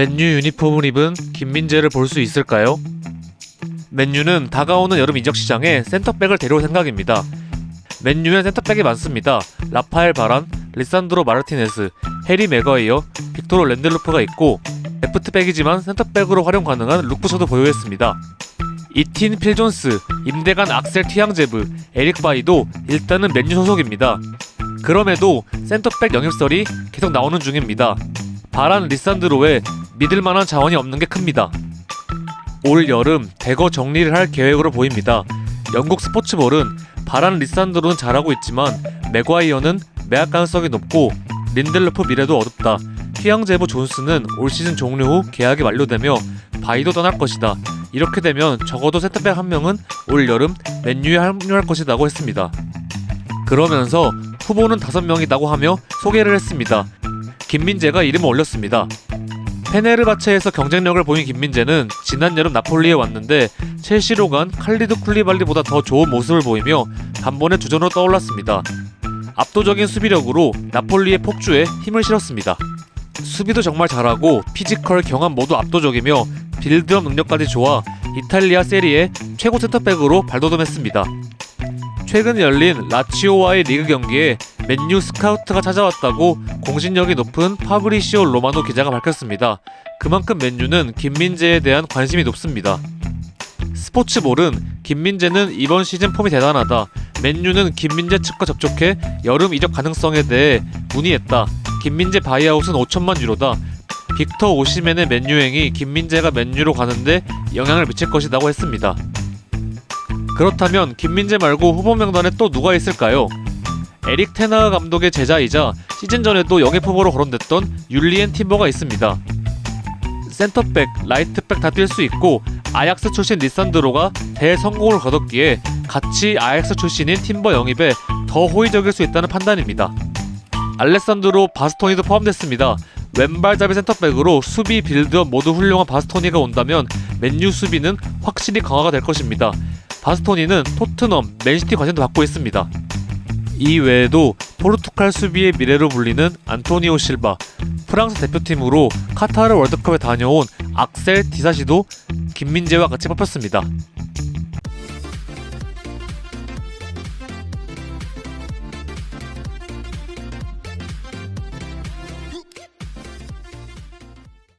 맨유 유니폼을 입은 김민재를 볼 수 있을까요? 맨유는 다가오는 여름 이적 시장에 센터백을 데려올 생각입니다. 맨유엔 센터백이 많습니다. 라파엘 바란, 리산드로 마르티네스, 해리 맥과이어, 빅토르 랜델로프가 있고 레프트백이지만 센터백으로 활용 가능한 룩부셔도 보유했습니다. 이틴 필존스, 임대간 악셀 티앙제브, 에릭 바이도 일단은 맨유 소속입니다. 그럼에도 센터백 영입설이 계속 나오는 중입니다. 바란 리산드로에 믿을 만한 자원이 없는 게 큽니다. 올 여름 대거 정리를 할 계획으로 보입니다. 영국 스포츠볼은 바란 리산드로는 잘하고 있지만 맥과이어는 매학 가능성이 높고 린델로프 미래도 어둡다. 휘양제보 존스는 올 시즌 종료 후 계약이 만료되며 바이도 떠날 것이다. 이렇게 되면 적어도 센터백 한 명은 올 여름 맨유에 합류할 것이라고 했습니다. 그러면서 후보는 다섯 명이라고 하며 소개를 했습니다. 김민재가 이름을 올렸습니다. 페네르바체에서 경쟁력을 보인 김민재는 지난 여름 나폴리에 왔는데 첼시로 간 칼리드 쿨리발리보다 더 좋은 모습을 보이며 단번에 주전으로 떠올랐습니다. 압도적인 수비력으로 나폴리의 폭주에 힘을 실었습니다. 수비도 정말 잘하고 피지컬, 경험 모두 압도적이며 빌드업 능력까지 좋아 이탈리아 세리에 최고 센터백으로 발돋움했습니다. 최근 열린 라치오와의 리그 경기에 맨유 스카우트가 찾아왔다고 공신력이 높은 파브리시오 로마노 기자가 밝혔습니다. 그만큼 맨유는 김민재에 대한 관심이 높습니다. 스포츠볼은 김민재는 이번 시즌 폼이 대단하다. 맨유는 김민재 측과 접촉해 여름 이적 가능성에 대해 문의했다. 김민재 바이아웃은 5천만 유로다. 빅터 오시멘의 맨유행이 김민재가 맨유로 가는데 영향을 미칠 것이라고 했습니다. 그렇다면 김민재 말고 후보 명단에 또 누가 있을까요? 에릭 테나 감독의 제자이자 시즌 전에도 영입 후보로 거론됐던 율리엔 팀버가 있습니다. 센터백, 라이트백 다 뛸 수 있고 아약스 출신 리산드로가 대성공을 거뒀기에 같이 아약스 출신인 팀버 영입에 더 호의적일 수 있다는 판단입니다. 알레산드로 바스토니도 포함됐습니다. 왼발잡이 센터백으로 수비 빌드업 모두 훌륭한 바스토니가 온다면 맨유 수비는 확실히 강화가 될 것입니다. 바스토니는 토트넘, 맨시티 관심도 받고 있습니다. 이 외에도 포르투갈 수비의 미래로 불리는 안토니오 실바, 프랑스 대표팀으로 카타르 월드컵에 다녀온 악셀 디사시도 김민재와 같이 뽑혔습니다.